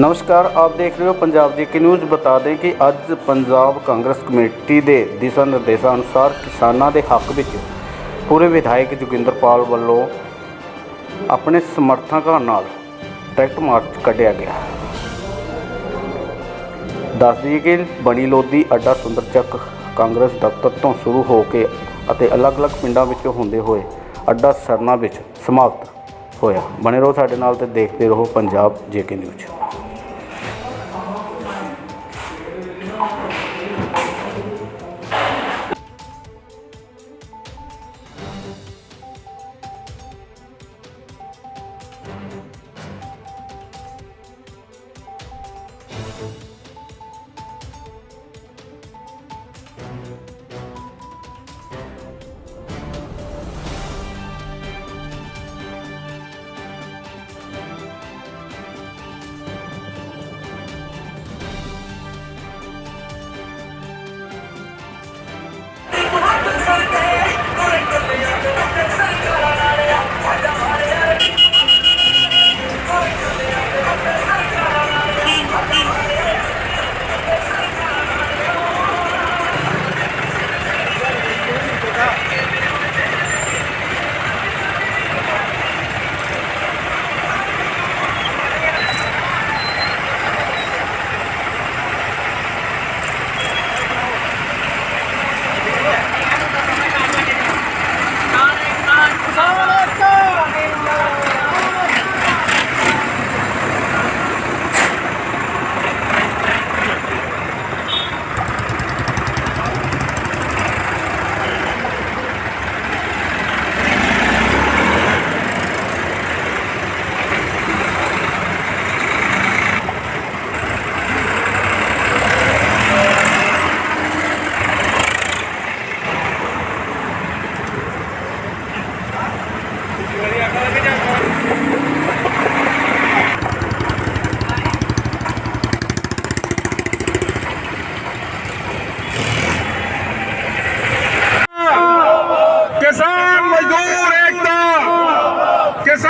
ਨਮਸਕਾਰ, ਆਪ ਦੇਖ ਰਹੇ ਹੋ ਪੰਜਾਬ ਜੀਕੇ ਨਿਊਜ਼ ਬਤਾ ਦੇਂ ਕਿ ਅੱਜ ਪੰਜਾਬ ਕਾਂਗਰਸ ਕਮੇਟੀ ਦੇ ਦਿਸ਼ਾ ਨਿਰਦੇਸ਼ਾਂ ਅਨੁਸਾਰ ਕਿਸਾਨਾਂ ਦੇ ਹੱਕ ਵਿੱਚ ਪੂਰੇ ਵਿਧਾਇਕ ਜੋਗਿੰਦਰਪਾਲ ਵੱਲੋਂ ਆਪਣੇ ਸਮਰਥਕਾਂ ਨਾਲ ਟਰੈਕਟ ਮਾਰਚ ਕੱਢਿਆ ਗਿਆ। ਦੱਸ ਦਈਏ ਕਿ ਬਣੀ ਲੋਧੀ ਅੱਡਾ ਸੁੰਦਰਚੱਕ ਕਾਂਗਰਸ ਦਫ਼ਤਰ ਤੋਂ ਸ਼ੁਰੂ ਹੋ ਕੇ ਅਤੇ ਅਲੱਗ-ਅਲੱਗ ਪਿੰਡਾਂ ਵਿੱਚੋਂ ਹੁੰਦੇ ਹੋਏ ਅੱਡਾ ਸਰਨਾ ਵਿੱਚ ਸਮਾਪਤ ਹੋਇਆ। ਬਣੇ ਰਹੋ ਸਾਡੇ ਨਾਲ ਤੇ ਦੇਖਦੇ ਰਹੋ ਪੰਜਾਬ ਜੇਕੇ ਨਿਊਜ਼।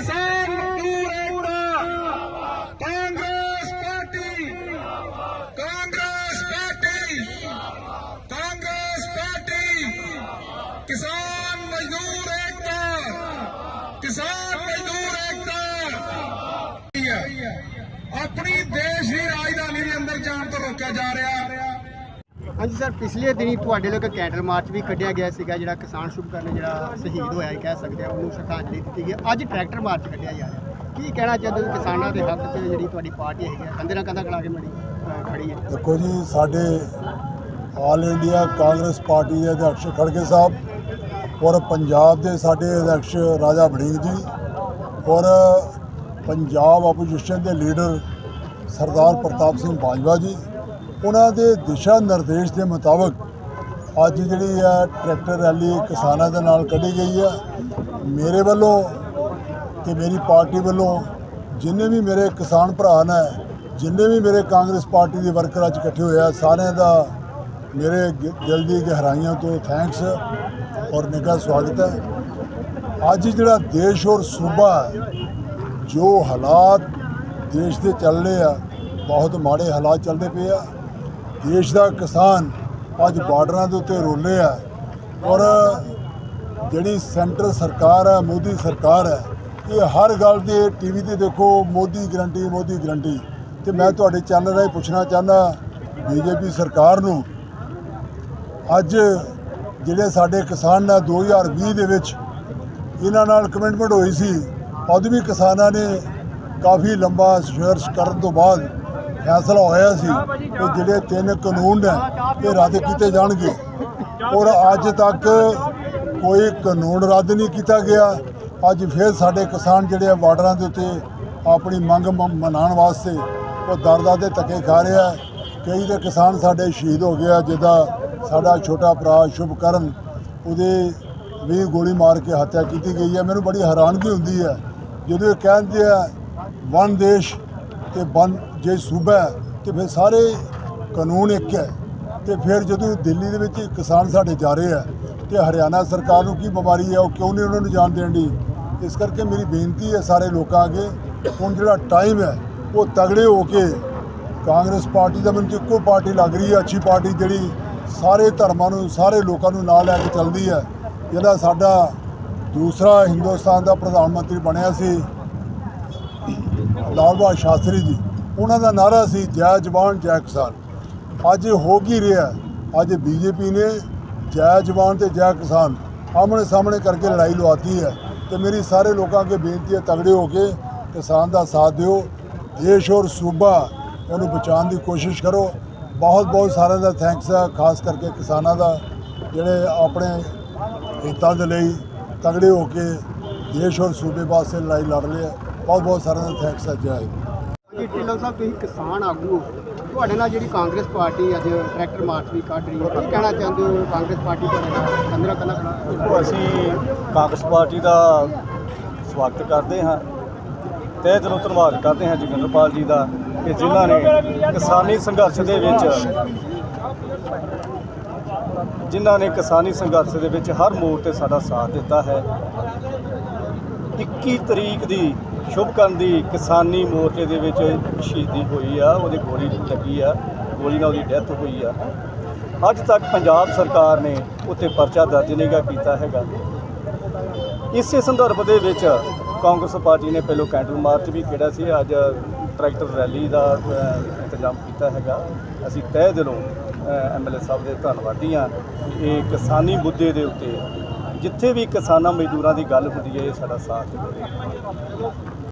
ਏਕਤਾ ਕਿਸਾਨ ਮਜ਼ਦੂਰ ਏਕਤਾ Congress party. Congress party. Congress party. ਕਿਸਾਨ ਮਜ਼ਦੂਰ ਏਕਤਾ। ਕਿਸਾਨ ਮਜ਼ਦੂਰ ਏਕਤਾ। ਆਪਣੀ ਦੇਸ਼ ਦੀ ਰਾਜਧਾਨੀ ਦੇ ਅੰਦਰ ਜਾਣ ਤੋਂ ਰੋਕਿਆ ਜਾ ਰਿਹਾ। ਹਾਂਜੀ ਸਰ, ਪਿਛਲੇ ਦਿਨੀ ਤੁਹਾਡੇ ਲੋਕ ਕੈਂਡਲ ਮਾਰਚ ਵੀ ਕੱਢਿਆ ਗਿਆ ਸੀਗਾ, ਜਿਹੜਾ ਕਿਸਾਨ ਸ਼ੁਭ ਕਰਨ ਜਿਹੜਾ ਸ਼ਹੀਦ ਹੋਇਆ ਕਹਿ ਸਕਦੇ ਆ, ਉਹਨੂੰ ਸ਼ਰਧਾਂਜਲੀ ਦਿੱਤੀ ਗਈ ਅੱਜ ਟਰੈਕਟਰ ਮਾਰਚ ਕੱਢਿਆ ਜਾ ਰਿਹਾ ਕੀ ਕਹਿਣਾ ਚਾਹੁੰਦੇ ਹੋ ਕਿਸਾਨਾਂ ਦੇ ਹੱਕ 'ਚ, ਜਿਹੜੀ ਤੁਹਾਡੀ ਪਾਰਟੀ ਹੈਗੀ ਆ ਕੰਧੇ ਨਾਲ ਕੰਧਾ ਖੜਾ ਕੇ ਮੜੀ ਖੜੀ ਹੈ। ਦੇਖੋ ਜੀ, ਸਾਡੇ ਆਲ ਇੰਡੀਆ ਕਾਂਗਰਸ ਪਾਰਟੀ ਦੇ ਅਧਿਕਸ਼ ਖੜਗੇ ਸਾਹਿਬ ਔਰ ਪੰਜਾਬ ਦੇ ਸਾਡੇ ਅਧਿਕਸ਼ ਰਾਜਾ ਵੜਿੰਗ ਜੀ ਔਰ ਪੰਜਾਬ ਆਪੋਜੀਸ਼ਨ ਦੇ ਲੀਡਰ ਸਰਦਾਰ ਪ੍ਰਤਾਪ ਸਿੰਘ ਬਾਜਵਾ ਜੀ ਉਹਨਾਂ ਦੇ ਦਿਸ਼ਾ ਨਿਰਦੇਸ਼ ਦੇ ਮੁਤਾਬਕ ਅੱਜ ਜਿਹੜੀ ਆ ਟਰੈਕਟਰ ਰੈਲੀ ਕਿਸਾਨਾਂ ਦੇ ਨਾਲ ਕੱਢੀ ਗਈ ਆ। ਮੇਰੇ ਵੱਲੋਂ ਤੇ ਮੇਰੀ ਪਾਰਟੀ ਵੱਲੋਂ ਜਿੰਨੇ ਵੀ ਮੇਰੇ ਕਿਸਾਨ ਭਰਾ ਨੇ, ਜਿੰਨੇ ਵੀ ਮੇਰੇ ਕਾਂਗਰਸ ਪਾਰਟੀ ਦੇ ਵਰਕਰ ਅੱਜ ਇਕੱਠੇ ਹੋਏ ਆ, ਸਾਰਿਆਂ ਦਾ ਮੇਰੇ ਗ- ਦਿਲ ਦੀ ਗਹਿਰਾਈਆਂ ਤੋਂ ਥੈਂਕਸ ਔਰ ਨਿੱਘਾ ਸਵਾਗਤ ਹੈ। ਅੱਜ ਜਿਹੜਾ ਦੇਸ਼ ਔਰ ਸੂਬਾ ਜੋ ਹਾਲਾਤ ਦੇਸ਼ ਦੇ ਚੱਲ ਰਹੇ ਆ, ਬਹੁਤ ਮਾੜੇ ਹਾਲਾਤ ਚੱਲਦੇ ਪਏ ਆ। ਦੇਸ਼ ਦਾ ਕਿਸਾਨ ਅੱਜ ਬਾਰਡਰਾਂ ਦੇ ਉੱਤੇ ਰੋਲੇ ਆ ਔਰ ਜਿਹੜੀ ਸੈਂਟਰ ਸਰਕਾਰ ਹੈ, ਮੋਦੀ ਸਰਕਾਰ ਹੈ, ਇਹ ਹਰ ਗੱਲ ਦੇ ਟੀਵੀ ਤੇ ਦੇਖੋ, ਮੋਦੀ ਗਰੰਟੀ ਮੋਦੀ ਗਰੰਟੀ। ਤੇ ਮੈਂ ਤੁਹਾਡੇ ਚੈਨਲ ਰਾਹੀਂ ਪੁੱਛਣਾ ਚਾਹੁੰਦਾ ਬੀਜੇਪੀ ਸਰਕਾਰ ਨੂੰ, ਅੱਜ ਜਿਹੜੇ ਸਾਡੇ ਕਿਸਾਨ ਨੇ 2020 ਦੇ ਵਿੱਚ ਇਹਨਾਂ ਨਾਲ ਕਮਿਟਮੈਂਟ ਹੋਈ ਸੀ, ਉਦੋਂ ਵੀ ਕਿਸਾਨਾਂ ਨੇ ਕਾਫੀ ਲੰਬਾ ਸੰਘਰਸ਼ ਕਰਨ ਤੋਂ ਬਾਅਦ ਫੈਸਲਾ ਹੋਇਆ ਸੀ ਕਿ ਜਿਹੜੇ ਤਿੰਨ ਕਾਨੂੰਨ ਨੇ ਇਹ ਰੱਦ ਕੀਤੇ ਜਾਣਗੇ। ਔਰ ਅੱਜ ਤੱਕ ਕੋਈ ਕਾਨੂੰਨ ਰੱਦ ਨਹੀਂ ਕੀਤਾ ਗਿਆ। ਅੱਜ ਫਿਰ ਸਾਡੇ ਕਿਸਾਨ ਜਿਹੜੇ ਆ ਬਾਰਡਰਾਂ ਦੇ ਉੱਤੇ ਆਪਣੀ ਮੰਗ ਮ- ਮਨਾਉਣ ਵਾਸਤੇ ਉਹ ਦਰ-ਦਰ ਦੇ ਧੱਕੇ ਖਾ ਰਿਹਾ ਕਈ ਤੇ ਕਿਸਾਨ ਸਾਡੇ ਸ਼ਹੀਦ ਹੋ ਗਿਆ ਜਿੱਦਾਂ ਸਾਡਾ ਛੋਟਾ ਭਰਾ ਸ਼ੁਭਕਰਨ ਉਹਦੇ ਵੀ ਗੋਲੀ ਮਾਰ ਕੇ ਹੱਤਿਆ ਕੀਤੀ ਗਈ ਹੈ। ਮੈਨੂੰ ਬੜੀ ਹੈਰਾਨਗੀ ਹੁੰਦੀ ਹੈ। ਜਦੋਂ ਇਹ ਕਹਿੰਦੇ ਆ, ਵਨ ਦੇਸ਼ ਤੇ ਵਨ ਜੇ ਸੂਬਾ ਹੈ, ਤੇ ਫਿਰ ਸਾਰੇ ਕਾਨੂੰਨ ਇੱਕ ਹੈ ਤੇ ਫਿਰ ਜਦੋਂ ਦਿੱਲੀ ਦੇ ਵਿੱਚ ਕਿਸਾਨ ਸਾਡੇ ਜਾ ਰਹੇ ਆ ਤੇ ਹਰਿਆਣਾ ਸਰਕਾਰ ਨੂੰ ਕੀ ਬਿਮਾਰੀ ਹੈ ਉਹ ਕਿਉਂ ਨਹੀਂ ਉਹਨਾਂ ਨੂੰ ਜਾਣ ਦੇਣ ਦੀ? ਇਸ ਕਰਕੇ ਮੇਰੀ ਬੇਨਤੀ ਹੈ ਸਾਰੇ ਲੋਕਾਂ ਅੱਗੇ ਹੁਣ ਜਿਹੜਾ ਟਾਈਮ ਹੈ ਉਹ ਤਗੜੇ ਹੋ ਕੇ ਕਾਂਗਰਸ ਪਾਰਟੀ ਦਾ ਮੈਨੂੰ ਇੱਕੋ ਪਾਰਟੀ ਲੱਗ ਰਹੀ ਹੈ ਅੱਛੀ ਪਾਰਟੀ ਜਿਹੜੀ ਸਾਰੇ ਧਰਮਾਂ ਨੂੰ ਸਾਰੇ ਲੋਕਾਂ ਨੂੰ ਨਾਲ ਲੈ ਕੇ ਚੱਲਦੀ ਹੈ। ਜਿਹੜਾ ਸਾਡਾ ਦੂਸਰਾ ਹਿੰਦੁਸਤਾਨ ਦਾ ਪ੍ਰਧਾਨ ਮੰਤਰੀ ਬਣਿਆ ਸੀ ਲਾਲ ਬਹਾਦਰ ਸ਼ਾਸਤਰੀ ਜੀ ਉਹਨਾਂ ਦਾ ਨਾਰਾ ਸੀ, ਜੈ ਜਵਾਨ, ਜੈ ਕਿਸਾਨ। ਅੱਜ ਹੋ ਕੀ ਰਿਹਾ? ਅੱਜ ਬੀਜੇਪੀ ਨੇ ਜੈ ਜਵਾਨ ਤੇ ਜੈ ਕਿਸਾਨ ਆਮਣੇ ਸਾਹਮਣੇ ਕਰਕੇ ਲੜਾਈ ਲਵਾਤੀ ਹੈ ਤੇ ਮੇਰੀ ਸਾਰੇ ਲੋਕਾਂ ਅੱਗੇ ਬੇਨਤੀ ਹੈ, ਤਗੜੇ ਹੋ ਕੇ ਕਿਸਾਨ ਦਾ ਸਾਥ ਦਿਓ। ਦੇਸ਼ ਔਰ ਸੂਬਾ ਉਹਨੂੰ ਬਚਾਉਣ ਦੀ ਕੋਸ਼ਿਸ਼ ਕਰੋ। ਬਹੁਤ ਬਹੁਤ ਸਾਰਿਆਂ ਦਾ ਥੈਂਕਸ ਹੈ, ਖਾਸ ਕਰਕੇ ਕਿਸਾਨਾਂ ਦਾ, ਜਿਹੜੇ ਆਪਣੇ ਹਿੱਤਾਂ ਦੇ ਲਈ ਤਗੜੇ ਹੋ ਕੇ ਦੇਸ਼ ਔਰ ਸੂਬੇ ਵਾਸਤੇ ਲੜਾਈ ਲੜ ਰਹੇ ਆ ਬਹੁਤ ਬਹੁਤ ਸਾਰਿਆਂ ਦਾ ਥੈਂਕਸ ਹੈ, ਜੈ ਹਿੰਦ। ਢਿੱਲੋਂ ਸਾਹਿਬ ਤੁਸੀਂ ਕਿਸਾਨ ਆਗੂ ਹੋ। ਤੁਹਾਡੇ ਨਾਲ ਜਿਹੜੀ ਕਾਂਗਰਸ ਪਾਰਟੀ ਅੱਜ ਟਰੈਕਟਰ ਮਾਰਚ ਵੀ ਕੱਢ ਰਹੀ ਹੈ, ਕੀ ਕਹਿਣਾ ਚਾਹੁੰਦੇ ਹੋ ਕਾਂਗਰਸ ਪਾਰਟੀ ਤੁਹਾਡੇ ਨਾਲ ਅੰਦਰਾ ਕੱਲਾ ਖੜਾ ਅਸੀਂ ਕਾਂਗਰਸ ਪਾਰਟੀ ਦਾ ਸਵਾਗਤ ਕਰਦੇ ਹਾਂ ਤਹਿ ਦਿਲੋਂ ਧੰਨਵਾਦ ਕਰਦੇ ਹਾਂ ਜੋਗਿੰਦਰਪਾਲ ਜੀ ਦਾ ਕਿ ਜਿਨ੍ਹਾਂ ਨੇ ਕਿਸਾਨੀ ਸੰਘਰਸ਼ ਦੇ ਵਿੱਚ ਜਿਨ੍ਹਾਂ ਨੇ ਕਿਸਾਨੀ ਸੰਘਰਸ਼ ਦੇ ਵਿੱਚ ਹਰ ਮੋੜ ਤੇ ਸਾਡਾ ਸਾਥ ਦਿੱਤਾ ਹੈ 21 ਤਰੀਕ ਦੀ ਸ਼ੁਭਕਰਨ ਦੀ ਕਿਸਾਨੀ ਮੋਰਚੇ ਦੇ ਵਿੱਚ ਸ਼ਹੀਦੀ ਹੋਈ ਆ, ਉਹਦੇ ਗੋਲੀ ਲੱਗੀ ਆ, ਗੋਲੀ ਨਾਲ ਉਹਦੀ ਡੈਥ ਹੋਈ ਆ। ਅੱਜ ਤੱਕ ਪੰਜਾਬ ਸਰਕਾਰ ਨੇ ਉੱਤੇ ਪਰਚਾ ਦਰਜ ਨਹੀਂਗਾ ਕੀਤਾ ਹੈਗਾ। ਇਸੇ ਸੰਦਰਭ ਦੇ ਵਿੱਚ ਕਾਂਗਰਸ ਪਾਰਟੀ ਨੇ ਪਹਿਲੋਂ ਕੈਂਡਲ ਮਾਰਚ ਵੀ ਕਿਹੜਾ ਸੀ, ਅੱਜ ਟਰੈਕਟਰ ਰੈਲੀ ਦਾ ਇੰਤਜ਼ਾਮ ਕੀਤਾ ਹੈਗਾ। ਅਸੀਂ ਤਹਿ ਦਿਲੋਂ ਐਮਐਲਏ ਸਾਹਿਬ ਦੇ ਧੰਨਵਾਦੀ ਹਾਂ ਇਹ ਕਿਸਾਨੀ ਮੁੱਦੇ ਦੇ ਉੱਤੇ ਜਿੱਥੇ ਵੀ ਕਿਸਾਨਾਂ ਮਜ਼ਦੂਰਾਂ ਦੀ ਗੱਲ ਹੁੰਦੀ ਹੈ, ਇਹ ਸਾਡਾ ਸਾਥ ਦਿੰਦੇ